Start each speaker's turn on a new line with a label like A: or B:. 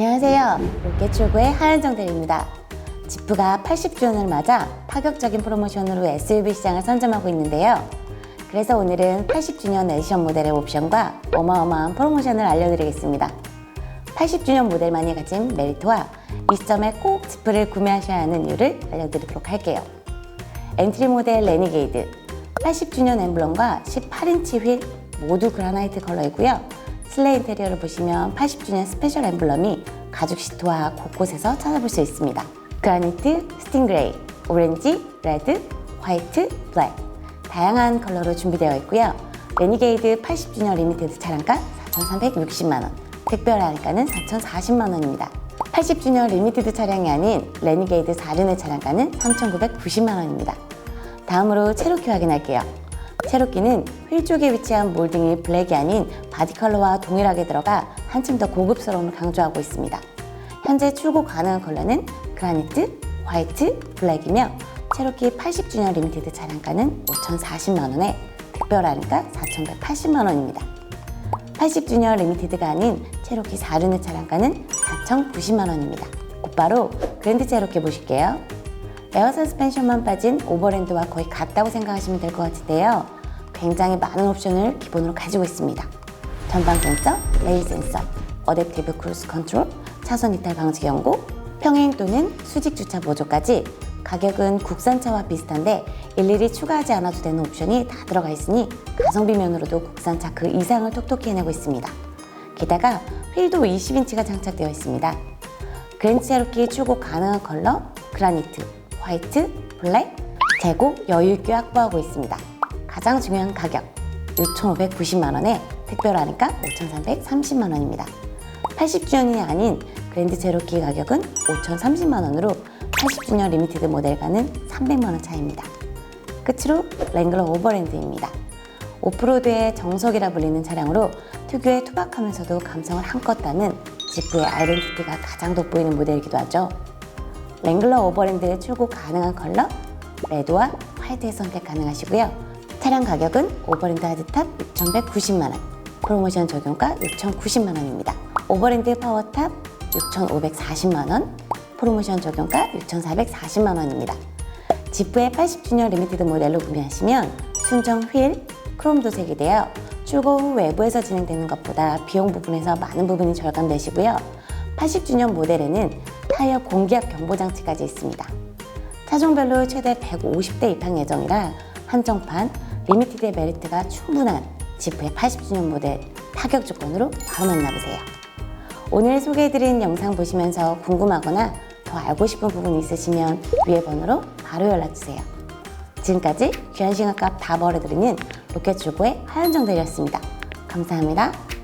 A: 안녕하세요. 롯데출구의 하현정 대리입니다. 지프가 80주년을 맞아 파격적인 프로모션으로 SUV 시장을 선점하고 있는데요. 그래서 오늘은 80주년 에디션 모델의 옵션과 어마어마한 프로모션을 알려드리겠습니다. 80주년 모델만이 가진 메리트와 이 시점에 꼭 지프를 구매하셔야 하는 이유를 알려드리도록 할게요. 엔트리 모델 레니게이드 80주년 엠블럼과 18인치 휠 모두 그라나이트 컬러이고요. 실내 인테리어를 보시면 80주년 스페셜 엠블럼이 가죽 시트와 곳곳에서 찾아볼 수 있습니다. 그라니트, 스팅그레이, 오렌지, 레드, 화이트, 블랙 다양한 컬러로 준비되어 있고요. 레니게이드 80주년 리미티드 차량가 4,360만 원, 특별 할인가는 4,040만 원입니다. 80주년 리미티드 차량이 아닌 레니게이드 4륜의 차량가는 3,990만 원입니다. 다음으로 체로키 확인할게요. 체로키는 휠 쪽에 위치한 몰딩이 블랙이 아닌 바디 컬러와 동일하게 들어가 한층 더 고급스러움을 강조하고 있습니다. 현재 출고 가능한 컬러는 그라니트, 화이트, 블랙이며 체로키 80주년 리미티드 차량가는 5,040만 원에 특별 할인가 4,180만 원입니다. 80주년 리미티드가 아닌 체로키 4륜의 차량가는 4,090만 원입니다. 곧바로 그랜드 체로키 보실게요. 에어 서스펜션만 빠진 오버랜드와 거의 같다고 생각하시면 될 것 같은데요. 굉장히 많은 옵션을 기본으로 가지고 있습니다. 전방 센서, 레일 센서, 어댑티브 크루즈 컨트롤, 차선 이탈 방지 경고, 평행 또는 수직 주차 보조까지 가격은 국산차와 비슷한데 일일이 추가하지 않아도 되는 옵션이 다 들어가 있으니 가성비 면으로도 국산차 그 이상을 톡톡히 해내고 있습니다. 게다가 휠도 20인치가 장착되어 있습니다. 그랜드 체로키 출고 가능한 컬러 그라니트, 화이트, 블랙, 재고 여유 있게 확보하고 있습니다. 가장 중요한 가격 6,590만 원에 특별 할인가 5,330만 원입니다. 80주년이 아닌 그랜드 체로키 가격은 5,030만 원으로 80주년 리미티드 모델과는 300만 원 차이입니다. 끝으로 랭글러 오버랜드입니다. 오프로드의 정석이라 불리는 차량으로 특유의 투박하면서도 감성을 한껏 담은 지프의 아이덴티티가 가장 돋보이는 모델이기도 하죠. 랭글러 오버랜드 출고 가능한 컬러 레드와 화이트에 선택 가능하시고요. 차량 가격은 오버랜드 하드탑 6,190만 원, 프로모션 적용가 6,090만 원입니다. 오버랜드 파워탑 6,540만 원, 프로모션 적용가 6,440만 원입니다. 지프의 80주년 리미티드 모델로 구매하시면 순정 휠, 크롬 도색이 되어 출고 후 외부에서 진행되는 것보다 비용 부분에서 많은 부분이 절감되시고요. 80주년 모델에는 타이어 공기압 경보 장치까지 있습니다. 차종별로 최대 150대 입항 예정이라 한정판 리미티드의 메리트가 충분한 지프의 80주년 모델 타격 조건으로 바로 만나보세요. 오늘 소개해드린 영상 보시면서 궁금하거나 더 알고 싶은 부분 있으시면 위에 번호로 바로 연락주세요. 지금까지 귀한 시간값 다 벌어드리는 로켓출고의 하현정 대리였습니다. 감사합니다.